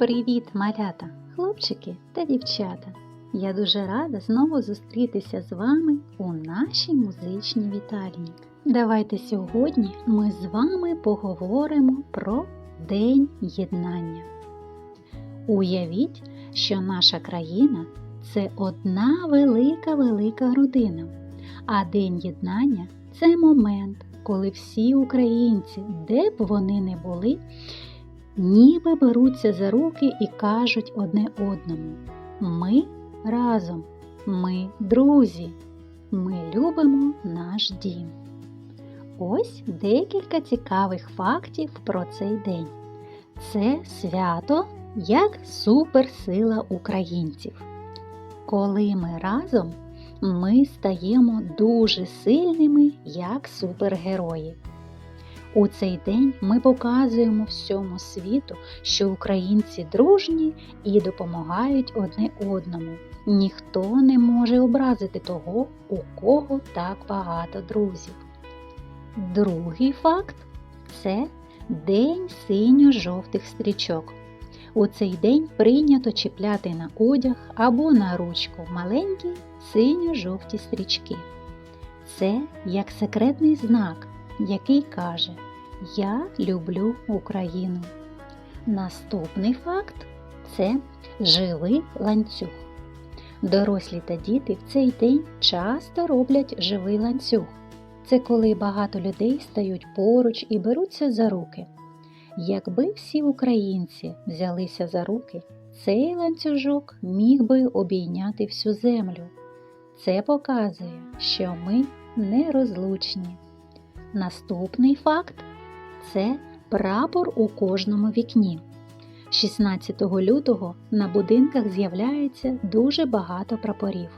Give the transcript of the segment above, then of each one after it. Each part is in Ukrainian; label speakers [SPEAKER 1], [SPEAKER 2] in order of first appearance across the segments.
[SPEAKER 1] Привіт, малята, хлопчики та дівчата! Я дуже рада знову зустрітися з вами у нашій музичній вітальні. Давайте сьогодні ми з вами поговоримо про День єднання. Уявіть, що наша країна це одна велика велика родина, а День єднання це момент, коли всі українці, де б вони не були, ніби беруться за руки і кажуть одне одному: Ми разом, ми друзі, ми любимо наш дім. Ось декілька цікавих фактів про цей день. Це свято як суперсила українців. Коли ми разом, ми стаємо дуже сильними як супергерої. У цей день ми показуємо всьому світу, що українці дружні і допомагають одне одному. Ніхто не може образити того, у кого так багато друзів. Другий факт це День синьо-жовтих стрічок. У цей день прийнято чіпляти на одяг або на ручку маленькі синьо-жовті стрічки. Це як секретний знак, який каже Я люблю Україну. Наступний факт це живий ланцюг. Дорослі та діти в цей день часто роблять живий ланцюг. Це коли багато людей стають поруч і беруться за руки. Якби всі українці взялися за руки, цей ланцюжок міг би обійняти всю землю. Це показує, що ми нерозлучні. Наступний факт це прапор у кожному вікні. 16 лютого на будинках з'являється дуже багато прапорів.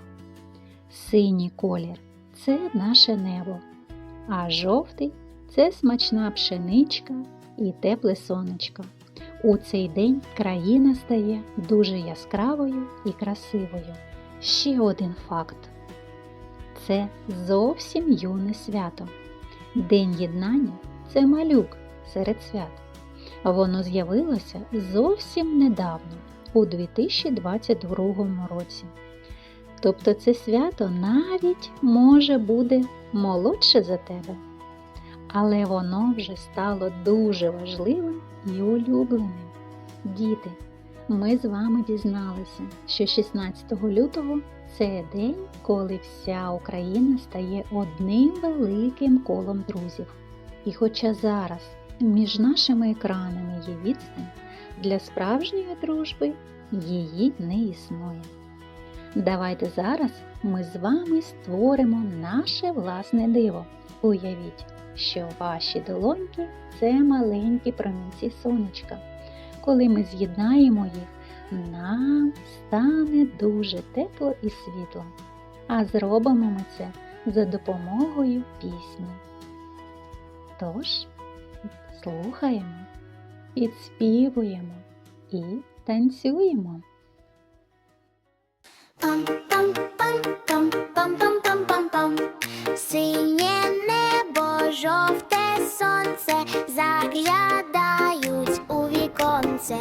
[SPEAKER 1] Синій колір це наше небо, а жовтий це смачна пшеничка і тепле сонечко. У цей день країна стає дуже яскравою і красивою. Ще один факт це зовсім юне свято. День єднання це малюк серед свят. Воно з'явилося зовсім недавно, у 2022 році. Тобто це свято навіть може буде молодше за тебе. Але воно вже стало дуже важливим і улюбленим. Діти, ми з вами дізналися, що 16 лютого це день, коли вся Україна стає одним великим колом друзів. І хоча зараз між нашими екранами є відстань, для справжньої дружби її не існує. Давайте зараз ми з вами створимо наше власне диво. Уявіть, що ваші долоньки це маленькі промінці сонечка. Коли ми з'єднаємо їх, нам стане дуже тепло і світло. А зробимо ми це за допомогою пісні. Тож, слухаємо, підспівуємо і танцюємо.
[SPEAKER 2] Пам-пам-пам-пам-пам-пам-пам. Синє небо, жовте сонце заглядають у віконце.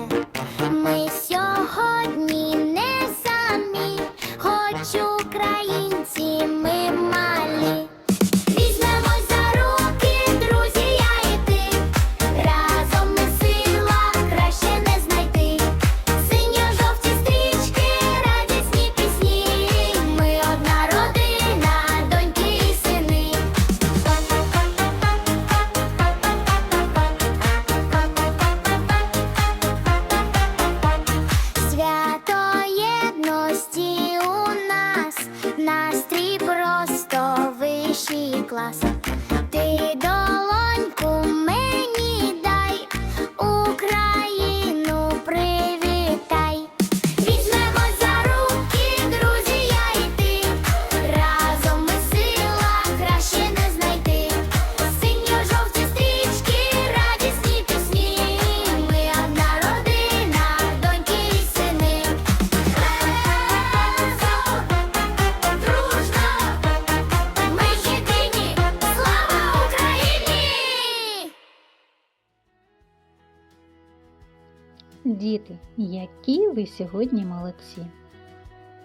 [SPEAKER 1] Діти, які ви сьогодні молодці!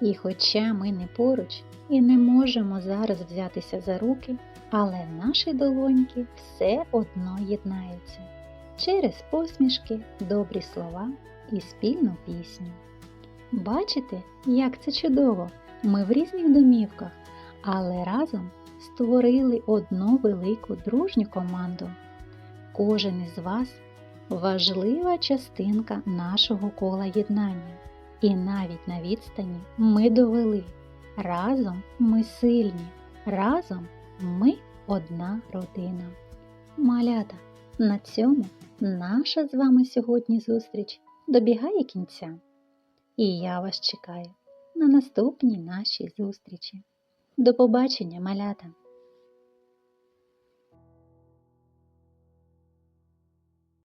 [SPEAKER 1] І хоча ми не поруч і не можемо зараз взятися за руки, але наші долоньки все одно єднаються через посмішки, добрі слова і спільну пісню. Бачите, як це чудово! Ми в різних домівках, але разом створили одну велику дружню команду. Кожен із вас важлива частинка нашого кола єднання. І навіть на відстані ми довели. Разом ми сильні, разом ми одна родина. Малята, на цьому наша з вами сьогодні зустріч добігає кінця. І я вас чекаю на наступній нашій зустрічі. До побачення, малята!